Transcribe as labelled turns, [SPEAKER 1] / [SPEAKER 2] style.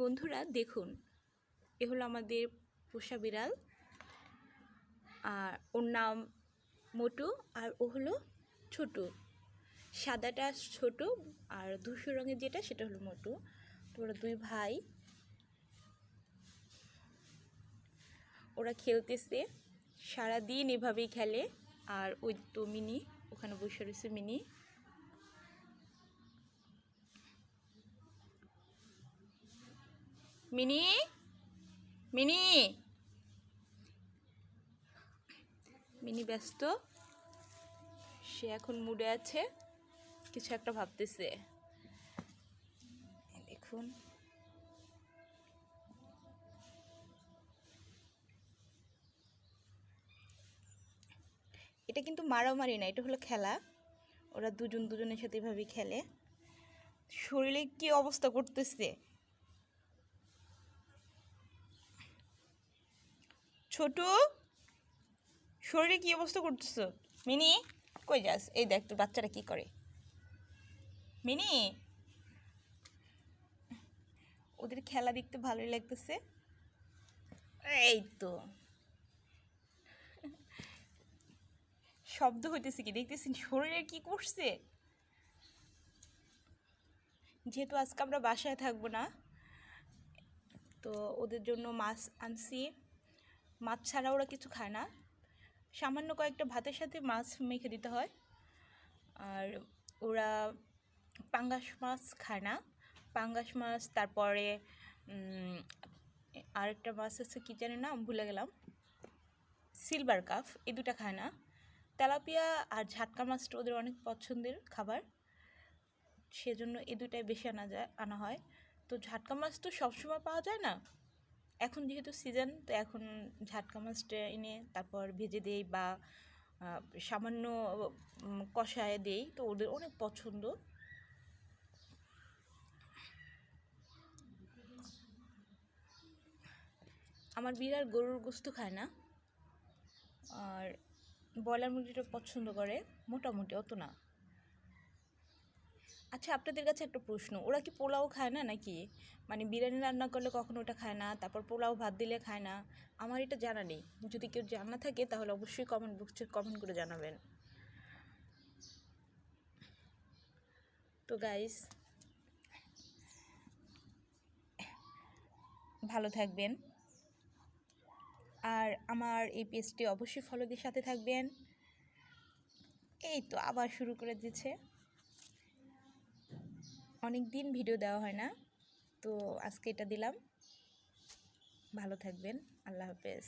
[SPEAKER 1] বন্ধুরা, দেখুন, এ হলো আমাদের পোষা বিড়াল, আর ওর নাম মোটু, আর ও হলো ছোটু। সাদাটা ছোট, আর ধূসর রঙের যেটা, সেটা হলো মোটু। ওরা দুই ভাই, ওরা খেলতেছে, সারাদিন এভাবেই খেলে। আর ওই তো মিনি, ওখানে বসে রয়েছে মিনি। মিনি? মিনি? মিনি ব্যস্ত। সে এখন মুডে আছে, কিছু একটা ভাবতেছে। দেখুন। এটা কিন্তু মারামারি না, এটা হলো খেলা। ওরা দুজন দুজনের সাথে এভাবে খেলে। শরীরে কি অবস্থা করতেছে? ছোট, শরীরে কি অবস্থা করতেছো? মিনি, কই যাস? এই দেখ, তোর বাচ্চারা কি করে? মিনি, ওদের খেলা দেখতে ভালোই লাগতেছে। এই তো। শব্দ হইতেছে কি? দেখতেছেন, শরীরে কি করছে? যেহেতু আজকে আমরা বাসায় থাকব না, তো ওদের জন্য মাছ আনছি। মাছ ছাড়া ওরা কিছু খায় না। সামান্য কয়েকটা ভাতের সাথে মাছ মেখে দিতে হয়। আর ওরা পাঙ্গাস মাছ খায় না। পাঙ্গাস মাছ, তারপরে আরেকটা মাছ আছে কী জানি নাম ভুলে গেলাম। সিলভার কাফ, এই দুটা খায় না। তেলাপিয়া আর ঝাটকা মাছটা ওদের অনেক পছন্দের খাবার। সেজন্য এই দুটাই বেশি আনা যায়, আনা হয়। তো ঝাটকা মাছ তো সবসময় পাওয়া যায় না? এখন যেহেতু সিজন তো এখন ঝাটকা মাছটা এনে তারপর ভেজে দেই বা সামান্য কষায় দেই, তো ওদের অনেক পছন্দ। আমার বিড়াল গরুর গোস্ত খায় না, আর ব্রয়লার মুরগিটা পছন্দ করে, মোটামুটি অত না। আচ্ছা আপনাদের কাছে একটা প্রশ্ন। ওরা কি পোলাও খায় না নাকি? মানে বিরিয়ানি রান্না করলে কখনো ওটা খায় না, তারপর পোলাও ভাত দিলে খায় না। আমার এটা জানা নেই। যদি কেউ জানা থাকে, তাহলে অবশ্যই কমেন্ট বক্সে কমেন্ট করে জানাবেন। তো গাইস ভালো থাকবেন। আর আমার এই পেজটি অবশ্যই ফলো দিয়ে সাথে থাকবেন। এই তো আবার শুরু করে দিচ্ছে। অনেক দিন ভিডিও দেওয়া হয় না। তো আজকে এটা দিলাম। ভালো থাকবেন। আল্লাহ হাফেজ।